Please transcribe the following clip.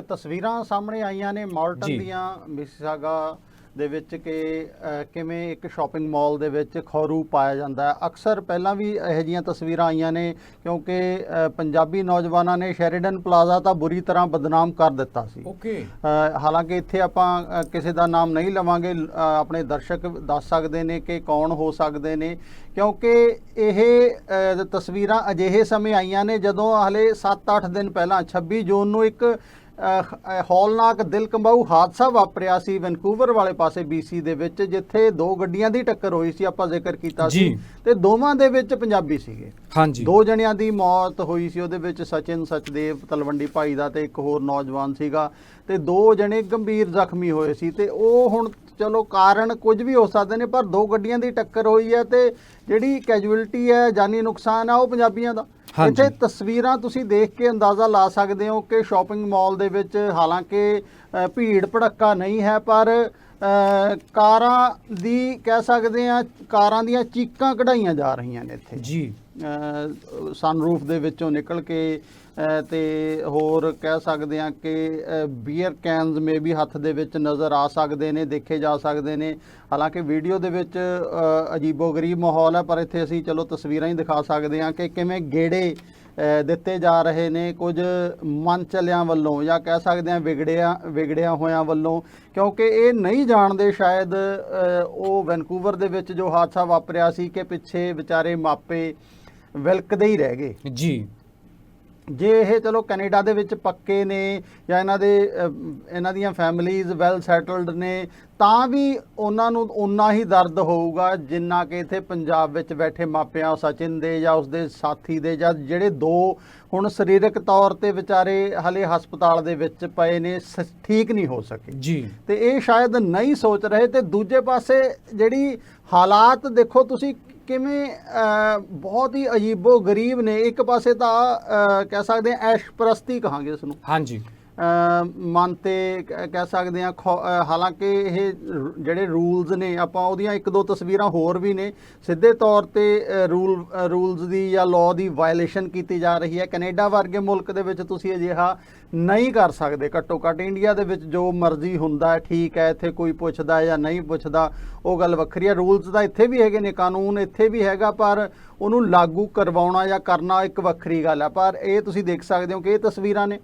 ਇੱਕ ਤਸਵੀਰਾਂ ਸਾਹਮਣੇ ਆਈਆਂ ਨੇ ਮਾਲਟਨ। ਦੀਆਂ ਮਿਸਿਸਾਗਾ ਦੇ ਵਿੱਚ ਕਿ ਕਿਵੇਂ ਇੱਕ ਸ਼ਾਪਿੰਗ ਮਾਲ ਦੇ ਵਿੱਚ ਖੌਰੂ ਪਾਇਆ ਜਾਂਦਾ ਹੈ। ਅਕਸਰ ਪਹਿਲਾਂ ਵੀ ਇਹੋ ਜਿਹੀਆਂ ਤਸਵੀਰਾਂ ਆਈਆਂ ਨੇ ਕਿਉਂਕਿ ਪੰਜਾਬੀ ਨੌਜਵਾਨਾਂ ਨੇ ਸ਼ੈਰੀਡਨ ਪਲਾਜ਼ਾ ਤਾਂ ਬੁਰੀ ਤਰ੍ਹਾਂ ਬਦਨਾਮ ਕਰ ਦਿੱਤਾ ਸੀ। ਓਕੇ। ਹਾਲਾਂਕਿ ਇੱਥੇ ਆਪਾਂ ਕਿਸੇ ਦਾ ਨਾਮ ਨਹੀਂ ਲਵਾਂਗੇ ਆਪਣੇ ਦਰਸ਼ਕ ਦੱਸ ਸਕਦੇ ਨੇ ਕਿ ਕੌਣ ਹੋ ਸਕਦੇ ਨੇ ਕਿਉਂਕਿ ਇਹ ਤਸਵੀਰਾਂ ਅਜਿਹੇ ਸਮੇਂ ਆਈਆਂ ਨੇ ਜਦੋਂ ਹਲੇ 7-8 ਦਿਨ ਪਹਿਲਾਂ 26 ਜੂਨ ਨੂੰ ਇੱਕ ਹੌਲਨਾਕ ਦਿਲ ਕੰਬਾਊ ਹਾਦਸਾ ਵਾਪਰਿਆ ਸੀ ਵੈਨਕੂਵਰ ਵਾਲੇ ਪਾਸੇ BC ਦੇ ਵਿੱਚ ਜਿੱਥੇ ਦੋ ਗੱਡੀਆਂ ਦੀ ਟੱਕਰ ਹੋਈ ਸੀ ਆਪਾਂ ਜ਼ਿਕਰ ਕੀਤਾ ਸੀ। ਤੇ ਦੋਵਾਂ ਦੇ ਵਿੱਚ ਪੰਜਾਬੀ ਸੀਗੇ। ਹਾਂਜੀ। ਦੋ ਜਣਿਆਂ ਦੀ ਮੌਤ ਹੋਈ ਸੀ ਉਹਦੇ ਵਿੱਚ ਸਚਿਨ ਸਚਦੇਵ ਤਲਵੰਡੀ ਭਾਈ ਦਾ ਤੇ ਇੱਕ ਹੋਰ ਨੌਜਵਾਨ ਸੀਗਾ। ਤੇ ਦੋ ਜਣੇ ਗੰਭੀਰ ਜ਼ਖਮੀ ਹੋਏ ਸੀ। ਤੇ ਉਹ ਹੁਣ ਚਲੋ ਕਾਰਨ ਕੁਝ ਵੀ ਹੋ ਸਕਦੇ ਨੇ ਪਰ ਦੋ ਗੱਡੀਆਂ ਦੀ ਟੱਕਰ ਹੋਈ ਹੈ ਤੇ ਜਿਹੜੀ ਕੈਜੂਅਲਟੀ ਹੈ ਜਾਨੀ ਨੁਕਸਾਨ ਆ ਉਹ ਪੰਜਾਬੀਆਂ ਦਾ। ਇੱਥੇ ਤਸਵੀਰਾਂ ਤੁਸੀਂ ਦੇਖ ਕੇ ਅੰਦਾਜ਼ਾ ਲਾ ਸਕਦੇ ਹੋ ਕਿ ਸ਼ਾਪਿੰਗ ਮਾਲ ਦੇ ਵਿੱਚ ਹਾਲਾਂਕਿ ਭੀੜ ਭੜੱਕਾ ਨਹੀਂ ਹੈ ਪਰ ਕਾਰਾਂ ਦੀ ਕਹਿ ਸਕਦੇ ਆ ਕਾਰਾਂ ਦੀਆਂ ਚੀਕਾਂ ਕਢਾਈਆਂ ਜਾ ਰਹੀਆਂ ਨੇ ਇੱਥੇ। ਜੀ। ਸਨਰੂਫ ਦੇ ਵਿੱਚੋਂ ਨਿਕਲ ਕੇ ਤੇ ਹੋਰ ਕਹਿ ਸਕਦੇ ਆ ਕਿ ਬੀਅਰ ਕੈਨਸ ਮੇ ਵੀ ਹੱਥ ਦੇ ਵਿੱਚ ਨਜ਼ਰ ਆ ਸਕਦੇ ਨੇ ਦੇਖੇ ਜਾ ਸਕਦੇ ਨੇ। ਹਾਲਾਂਕਿ ਵੀਡੀਓ ਦੇ ਵਿੱਚ ਅ, ਅਜੀਬੋ-ਗਰੀਬ ਮਾਹੌਲ ਹੈ ਪਰ ਇੱਥੇ ਅਸੀਂ ਚਲੋ ਤਸਵੀਰਾਂ ਹੀ ਦਿਖਾ ਸਕਦੇ ਆ ਕਿ ਕਿਵੇਂ ਗੇੜੇ ਦਿੱਤੇ ਜਾ ਰਹੇ ਨੇ ਕੁਝ ਮਨ ਚਲਿਆਂ ਵੱਲੋਂ ਜਾਂ ਕਹਿ ਸਕਦੇ ਆ ਵਿਗੜਿਆ ਵਿਗੜਿਆ ਹੋਇਆਂ ਵੱਲੋਂ ਕਿਉਂਕਿ ਇਹ ਨਹੀਂ ਜਾਣਦੇ ਸ਼ਾਇਦ ਉਹ ਵੈਨਕੂਵਰ ਦੇ ਵਿੱਚ ਜੋ ਹਾਦਸਾ ਵਾਪਰਿਆ ਸੀ ਕਿ ਪਿੱਛੇ ਵਿਚਾਰੇ ਮਾਪੇ ਵਿਲਕਦੇ ਹੀ ਰਹਿ ਗਏ। ਜੀ। ਜੇ ਇਹ ਚਲੋ ਕੈਨੇਡਾ ਦੇ ਵਿੱਚ ਪੱਕੇ ਨੇ ਜਾਂ ਇਹਨਾਂ ਦੇ ਇਹਨਾਂ ਦੀਆਂ ਫੈਮਿਲੀਜ਼ ਵੈਲ ਸੈਟਲਡ ਨੇ ਤਾਂ ਵੀ ਉਹਨਾਂ ਨੂੰ ਉਨਾ ਹੀ ਦਰਦ ਹੋਊਗਾ ਜਿੰਨਾ ਕਿ ਇੱਥੇ ਪੰਜਾਬ ਵਿੱਚ ਬੈਠੇ ਮਾਪਿਆਂ ਸਚਿਨ ਦੇ ਜਾਂ ਉਸਦੇ ਸਾਥੀ ਦੇ ਜਾਂ ਜਿਹੜੇ ਦੋ ਹੁਣ ਸਰੀਰਕ ਤੌਰ ਤੇ ਵਿਚਾਰੇ ਹਲੇ ਹਸਪਤਾਲ ਦੇ ਵਿੱਚ ਪਏ ਨੇ ਠੀਕ ਨਹੀਂ ਹੋ ਸਕੇ। ਜੀ। ਤੇ ਇਹ ਸ਼ਾਇਦ ਨਹੀਂ ਸੋਚ ਰਹੇ ਤੇ ਦੂਜੇ ਪਾਸੇ ਜਿਹੜੀ ਹਾਲਾਤ ਦੇਖੋ ਤੁਸੀਂ ਕਿਵੇਂ ਬਹੁਤ ਹੀ ਅਜੀਬੋ ਗਰੀਬ ਨੇ। ਇੱਕ ਪਾਸੇ ਤਾਂ ਕਹਿ ਸਕਦੇ ਆ ਐਸ਼ ਪ੍ਰਸਤੀ ਕਹਾਂਗੇ ਇਸ ਨੂੰ ਹਾਂਜੀ। ਮਨ ਤੇ ਕ- ਕਹਿ ਸਕਦੇ ਆ ਹਾਲਾਂਕਿ ਇਹ ਜਿਹੜੇ ਰੂਲਸ ਨੇ, ਆਪਾਂ ਉਹਦੀਆਂ ਇੱਕ ਦੋ ਤਸਵੀਰਾਂ ਹੋਰ ਵੀ ਨੇ। ਸਿੱਧੇ ਤੌਰ ਤੇ ਰੂਲ ਰੂਲਸ ਦੀ ਜਾਂ ਲਾਅ ਦੀ ਵਾਇਲੇਸ਼ਨ ਕੀਤੀ ਜਾ ਰਹੀ ਹੈ। ਕੈਨੇਡਾ ਵਰਗੇ ਮੁਲਕ ਦੇ ਵਿੱਚ ਤੁਸੀਂ ਅਜਿਹਾ ਨਹੀਂ ਕਰ ਸਕਦੇ। ਘੱਟੋ ਘੱਟ ਇੰਡੀਆ ਦੇ ਵਿੱਚ ਜੋ ਮਰਜ਼ੀ ਹੁੰਦਾ ਠੀਕ ਹੈ, ਇੱਥੇ ਕੋਈ ਪੁੱਛਦਾ ਜਾਂ ਨਹੀਂ ਪੁੱਛਦਾ, ਉਹ ਗੱਲ ਵੱਖਰੀ ਹੈ। ਰੂਲਸ ਤਾਂ ਇੱਥੇ ਵੀ ਹੈਗੇ ਨੇ, ਕਾਨੂੰਨ ਇੱਥੇ ਵੀ ਹੈਗਾ, ਪਰ ਉਹਨੂੰ ਲਾਗੂ ਕਰਵਾਉਣਾ ਜਾਂ ਕਰਨਾ ਇੱਕ ਵੱਖਰੀ ਗੱਲ ਹੈ। ਪਰ ਇਹ ਤੁਸੀਂ ਦੇਖ ਸਕਦੇ ਹੋ ਕਿ ਇਹ ਤਸਵੀਰਾਂ ਨੇ।